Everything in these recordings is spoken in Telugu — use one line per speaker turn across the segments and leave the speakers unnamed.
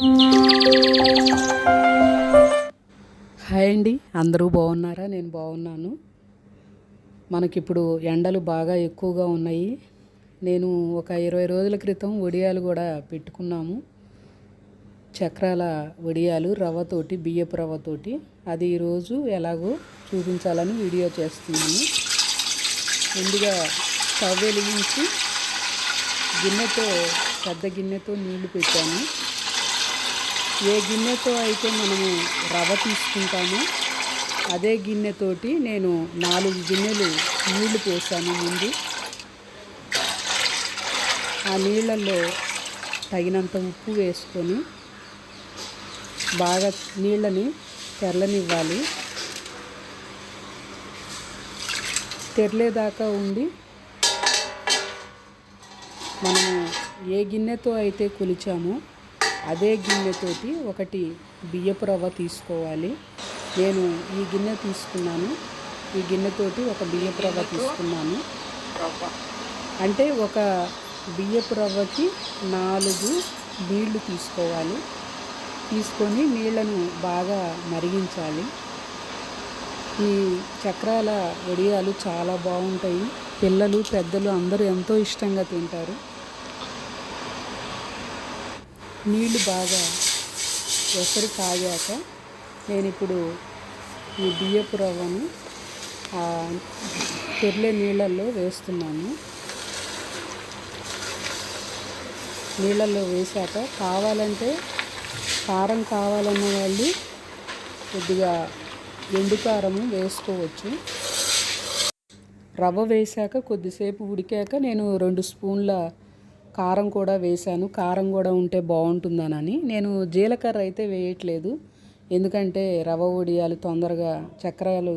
హాయ్ అండి అందరూ బాగున్నారా? నేను బాగున్నాను. మనకిప్పుడు ఎండలు బాగా ఎక్కువగా ఉన్నాయి. నేను ఒక ఇరవై రోజుల క్రితం వడియాలు కూడా పెట్టుకున్నాము. చక్రాల వడియాలు రవ్వతోటి బియ్యపు రవ్వతోటి. అది ఈరోజు ఎలాగో చూపించాలని వీడియో చేస్తున్నాను. ముందుగా స్టవ్ వెలిగించి గిన్నెతో పెద్ద గిన్నెతో నీళ్ళు పెట్టాను. ఏ గిన్నెతో అయితే మనము రవ్వ తీసుకుంటామో అదే గిన్నెతోటి నేను నాలుగు గిన్నెలు నీళ్ళు పోసాను ముందు. ఆ నీళ్ళల్లో తగినంత ఉప్పు వేసుకొని బాగా నీళ్ళని తెరలనివ్వాలి. తెరలేదాకా ఉండి మనము ఏ గిన్నెతో అయితే కొలిచామో అదే గిన్నెతోటి ఒకటి బియ్యపు రవ్వ తీసుకోవాలి. నేను ఈ గిన్నె తీసుకున్నాను. ఈ గిన్నెతోటి ఒక బియ్యపు రవ్వ తీసుకున్నాను. అంటే ఒక బియ్యపు రవ్వకి నాలుగు నీళ్ళు తీసుకోవాలి. తీసుకొని నీళ్ళను బాగా మరిగించాలి. ఈ చక్రాల వడియాలు చాలా బాగుంటాయి. పిల్లలు పెద్దలు అందరూ ఎంతో ఇష్టంగా తింటారు. నీళ్ళు బాగా ఎసరు కాగాక నేను ఇప్పుడు ఈ బియ్యపు రవ్వను తెరలే నీళ్ళల్లో వేస్తున్నాను. నీళ్ళల్లో వేశాక కావాలంటే కారం కావాలన్న వాళ్ళు కొద్దిగా ఎండు కారము వేసుకోవచ్చు. రవ్వ వేశాక కొద్దిసేపు ఉడికాక నేను రెండు స్పూన్ల కారం కూడా వేశాను. కారం కూడా ఉంటే బాగుంటుందనని. నేను జీలకర్ర అయితే వేయట్లేదు. ఎందుకంటే రవ్వ వడియాలు తొందరగా చక్రాలు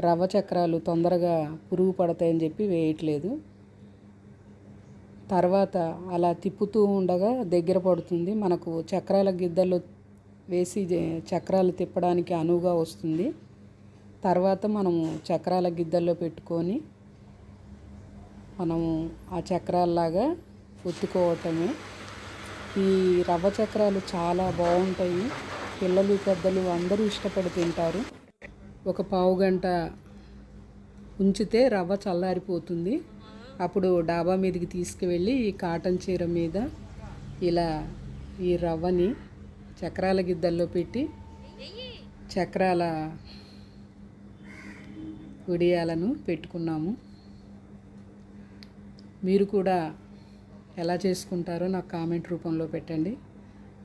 రవ్వ చక్రాలు తొందరగా పురుగు పడతాయని చెప్పి వేయట్లేదు. తర్వాత అలా తిప్పుతూ ఉండగా దగ్గర పడుతుంది. మనకు చక్రాల గిద్దలు వేసి చక్రాలు తిప్పడానికి అనువుగా వస్తుంది. తర్వాత మనము చక్రాల గిద్దల్లో పెట్టుకొని మనము ఆ చక్రాల్లాగా ఒత్తుకోవటమే. ఈ రవ్వ చక్రాలు చాలా బాగుంటాయి. పిల్లలు పెద్దలు అందరూ ఇష్టపడి తింటారు. ఒక పావు గంట ఉంచితే రవ్వ చల్లారిపోతుంది. అప్పుడు డాబా మీదకి తీసుకువెళ్ళి ఈ కాటన్ చీర మీద ఇలా ఈ రవ్వని చక్రాల గిద్దల్లో పెట్టి చక్రాల ఉడియాలను పెట్టుకున్నాము. మీరు కూడా ఎలా చేసుకుంటారో నాకు కామెంట్ రూపంలో పెట్టండి.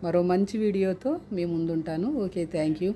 మరో మంచి వీడియోతో మీ ముందుంటాను. Okay thank you.